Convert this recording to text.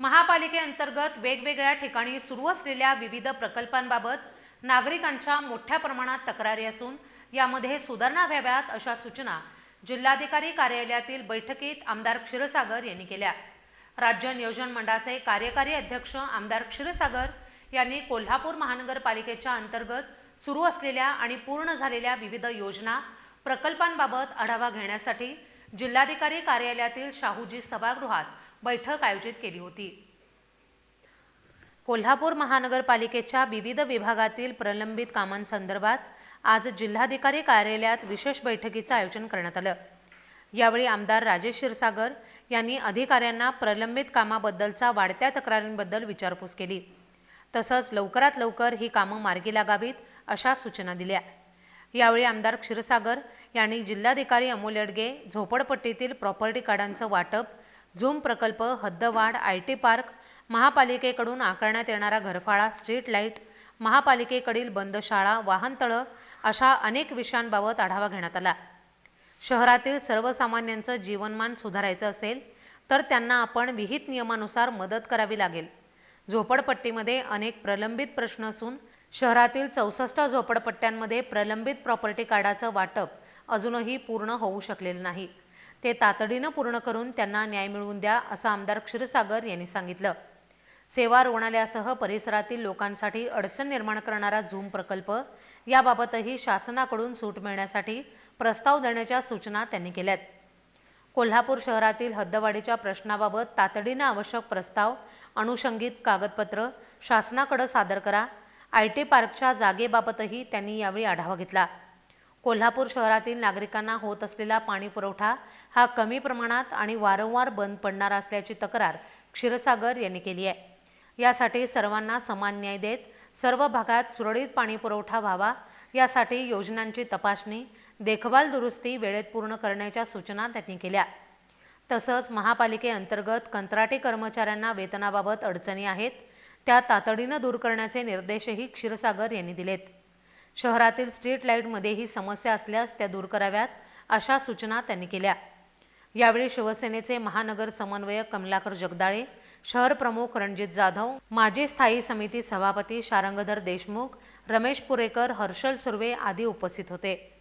महापालिकेअंतर्गत वेगवेगळ्या ठिकाणी सुरू असलेल्या विविध प्रकल्पांबाबत नागरिकांच्या मोठ्या प्रमाणात तक्रारी असून यामध्ये सुधारणा व्हाव्यात अशा सूचना जिल्हाधिकारी कार्यालयातील बैठकीत आमदार क्षीरसागर यांनी केल्या. राज्य नियोजन मंडळाचे कार्यकारी अध्यक्ष आमदार क्षीरसागर यांनी कोल्हापूर महानगरपालिकेच्या अंतर्गत सुरू असलेल्या आणि पूर्ण झालेल्या विविध योजना प्रकल्पांबाबत आढावा घेण्यासाठी जिल्हाधिकारी कार्यालयातील शाहूजी सभागृहात बैठक आयोजित केली होती. कोल्हापूर महानगरपालिकेच्या विविध विभागातील प्रलंबित कामांसंदर्भात आज जिल्हाधिकारी कार्यालयात विशेष बैठकीचं आयोजन करण्यात आलं. यावेळी आमदार राजेश क्षीरसागर यांनी अधिकाऱ्यांना प्रलंबित कामाबद्दलचा वाढत्या तक्रारींबद्दल विचारपूस केली. तसंच लवकरात लवकर ही कामं मार्गी लागावीत अशा सूचना दिल्या. यावेळी आमदार क्षीरसागर यांनी जिल्हाधिकारी अमोल अडगे झोपडपट्टीतील प्रॉपर्टी कार्डांचं वाटप झूम प्रकल्प हद्दवाढ आय टी पार्क महापालिकेकडून आकारण्यात येणारा घरफाळा स्ट्रीट लाइट महापालिकेकडील बंद शाळा वाहनतळं अशा अनेक विषयांबाबत आढावा घेण्यात आला. शहरातील सर्वसामान्यांचं जीवनमान सुधारायचं असेल तर त्यांना आपण विहित नियमानुसार मदत करावी लागेल. झोपडपट्टीमध्ये अनेक प्रलंबित प्रश्न असून शहरातील चौसष्ट झोपडपट्ट्यांमध्ये प्रलंबित प्रॉपर्टी कार्डाचं वाटप अजूनही पूर्ण होऊ शकलेलं नाही. ते तातडीनं पूर्ण करून त्यांना न्याय मिळवून द्या असं आमदार क्षीरसागर यांनी सांगितलं. सेवा रुग्णालयासह परिसरातील लोकांसाठी अडचण निर्माण करणारा झूम प्रकल्प याबाबतही शासनाकडून सूट मिळण्यासाठी प्रस्ताव देण्याच्या सूचना त्यांनी केल्यात. कोल्हापूर शहरातील हद्दवाढीच्या प्रश्नाबाबत तातडीनं आवश्यक प्रस्ताव अनुषंगित कागदपत्र शासनाकडे सादर करा आय टी पार्कच्या जागेबाबतही त्यांनी यावेळी आढावा घेतला. कोल्हापूर शहरातील नागरिकांना होत असलेला पाणी पुरवठा हा कमी प्रमाणात आणि वारंवार बंद पडणार असल्याची तक्रार क्षीरसागर यांनी केली आहे. यासाठी सर्वांना समान न्याय देत सर्व भागात सुरळीत पाणी पुरवठा व्हावा यासाठी योजनांची तपासणी देखभाल दुरुस्ती वेळेत पूर्ण करण्याच्या सूचना त्यांनी केल्या. तसंच महापालिकेअंतर्गत कंत्राटी कर्मचाऱ्यांना वेतनाबाबत अडचणी आहेत त्या तातडीनं दूर करण्याचे निर्देशही क्षीरसागर यांनी दिलेत. शहरातील स्ट्रीट लाईटमध्ये ही समस्या असल्यास त्या दूर कराव्यात अशा सूचना त्यांनी केल्या. यावेळी शिवसेनेचे महानगर समन्वयक कमलाकर जगदाळे शहर प्रमुख रणजित जाधव माजी स्थायी समिती सभापती शारंगधर देशमुख रमेश पुरेकर हर्षल सुर्वे आदी उपस्थित होते.